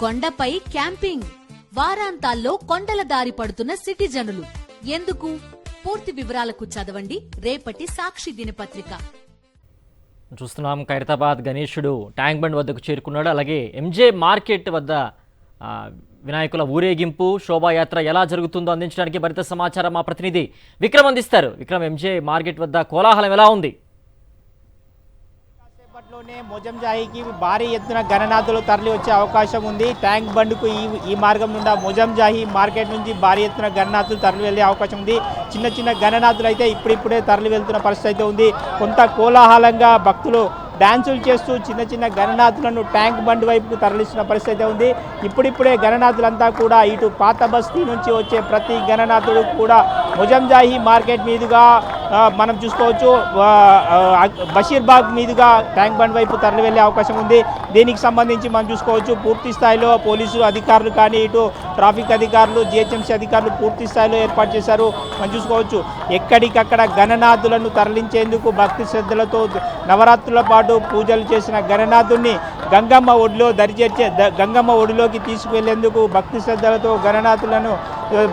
కొండపై క్యాంపింగ్. వారాంతాల్లో కొండల దారి పడుతున్న సిటిజనులు. ఎందుకు? పూర్తి వివరాలకు చదవండి. రేపటి సాక్షి దినపత్రిక. చూస్తున్నాం ఖైరతాబాద్ గణేశుడు ట్యాంక్ బండ్ వద్దకు చేరుకున్నాడు. అలాగే ఎంజే మార్కెట్ వద్ద వినాయకుల ఊరేగింపు శోభాయాత్ర ఎలా జరుగుతుందో అందించడానికి మరింత సమాచారం మా ప్రతినిధి విక్రమ్ అందిస్తారు. విక్రమ్ ఎంజే మార్కెట్ వద్ద కోలాహలం ఎలా ఉంది? త్వరలోనే మొజంజాయికి భారీ ఎత్తున గణనాథులు తరలి వచ్చే అవకాశం ఉంది. ట్యాంక్ బండ్కు ఈ ఈ మార్గం నుండి మొజంజాహి మార్కెట్ నుంచి భారీ ఎత్తున గణనాథులు తరలి వెళ్ళే అవకాశం ఉంది. చిన్న చిన్న గణనాథులు అయితే ఇప్పుడిప్పుడే తరలి వెళ్తున్న పరిస్థితి అయితే ఉంది. కొంత కోలాహలంగా భక్తులు డ్యాన్సులు చేస్తూ చిన్న చిన్న గణనాథులను ట్యాంక్ బండ్ వైపుకు తరలిస్తున్న పరిస్థితి అయితే ఉంది. ఇప్పుడిప్పుడే గణనాథులంతా కూడా ఇటు పాత బస్తీ నుంచి వచ్చే ప్రతి గణనాథుడు కూడా మొజంజాహి మార్కెట్ మీదుగా మనం చూసుకోవచ్చు. ఆ, బషీర్బాగ్ మీదుగా ట్యాంక్ బండ్ వైపు తరలి వెళ్ళే అవకాశం ఉంది. దీనికి సంబంధించి మనం చూసుకోవచ్చు పూర్తి స్థాయిలో పోలీసు అధికారులు కానీ ఇటు ట్రాఫిక్ అధికారులు జిహెచ్ఎంసీ అధికారులు పూర్తి స్థాయిలో ఏర్పాటు చేశారు. మనం చూసుకోవచ్చు ఎక్కడికక్కడ గణనాథులను తరలించేందుకు భక్తి శ్రద్ధలతో నవరాత్రుల పాటు పూజలు చేసిన గణనాథుని గంగమ్మ ఒడిలో దరిచేర్చే గంగమ్మ ఒడిలోకి తీసుకువెళ్ళేందుకు భక్తి శ్రద్ధలతో గణనాథులను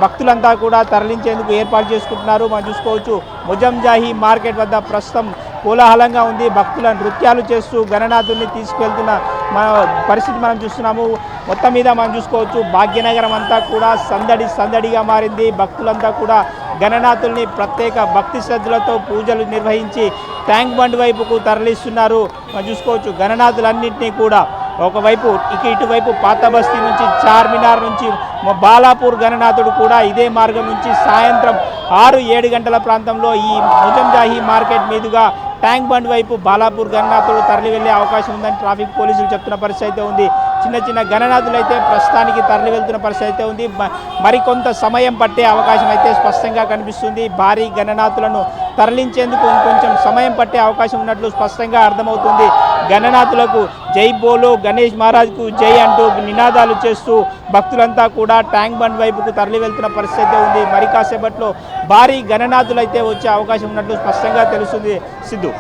భక్తులంతా కూడా తరలించేందుకు ఏర్పాటు చేసుకుంటున్నారు. మనం చూసుకోవచ్చు ముజంజాహి మార్కెట్ వద్ద ప్రస్తుతం కోలాహలంగా ఉంది. భక్తుల నృత్యాలు చేస్తూ గణనాథుని తీసుకెళ్తున్న మన పరిస్థితి మనం చూస్తున్నాము. మొత్తం మీద మనం చూసుకోవచ్చు భాగ్యనగరం అంతా కూడా సందడి సందడిగా మారింది. భక్తులంతా కూడా గణనాథుల్ని ప్రత్యేక భక్తి శ్రద్ధలతో పూజలు నిర్వహించి ట్యాంక్ బండ్ వైపుకు తరలిస్తున్నారు. మనం చూసుకోవచ్చు గణనాథులన్నింటినీ కూడా ఒకవైపు ఇక ఇటువైపు పాత బస్తీ నుంచి చార్మినార్ నుంచి బాలాపూర్ గణనాథుడు కూడా ఇదే మార్గం నుంచి సాయంత్రం ఆరు ఏడు గంటల ప్రాంతంలో ఈ ముజంజాహీ మార్కెట్ మీదుగా ట్యాంక్ బండ్ వైపు బాలాపూర్ గణనాథుడు తరలి వెళ్ళే అవకాశం ఉందని ట్రాఫిక్ పోలీసులు చెప్తున్న పరిస్థితి అయితే ఉంది. చిన్న చిన్న గణనాథులు అయితే ప్రస్తుతానికి తరలి వెళ్తున్న పరిస్థితి అయితే ఉంది. మ- మరికొంత సమయం పట్టే అవకాశం అయితే స్పష్టంగా కనిపిస్తుంది. భారీ గణనాథులను తరలించేందుకు ఇంకొంచెం సమయం పట్టే అవకాశం ఉన్నట్లు స్పష్టంగా అర్థమవుతుంది. గణనాథులకు జై బోలో గణేష్ మహారాజ్కు జై అంటూ నినాదాలు చేస్తూ భక్తులంతా కూడా ట్యాంక్ బండ్ వైపుకు తరలి వెళ్తున్న పరిస్థితి ఉంది. మరి కాసేపట్లో భారీ గణనాథులు అయితే వచ్చే అవకాశం ఉన్నట్లు స్పష్టంగా తెలుస్తుంది. సిద్ధు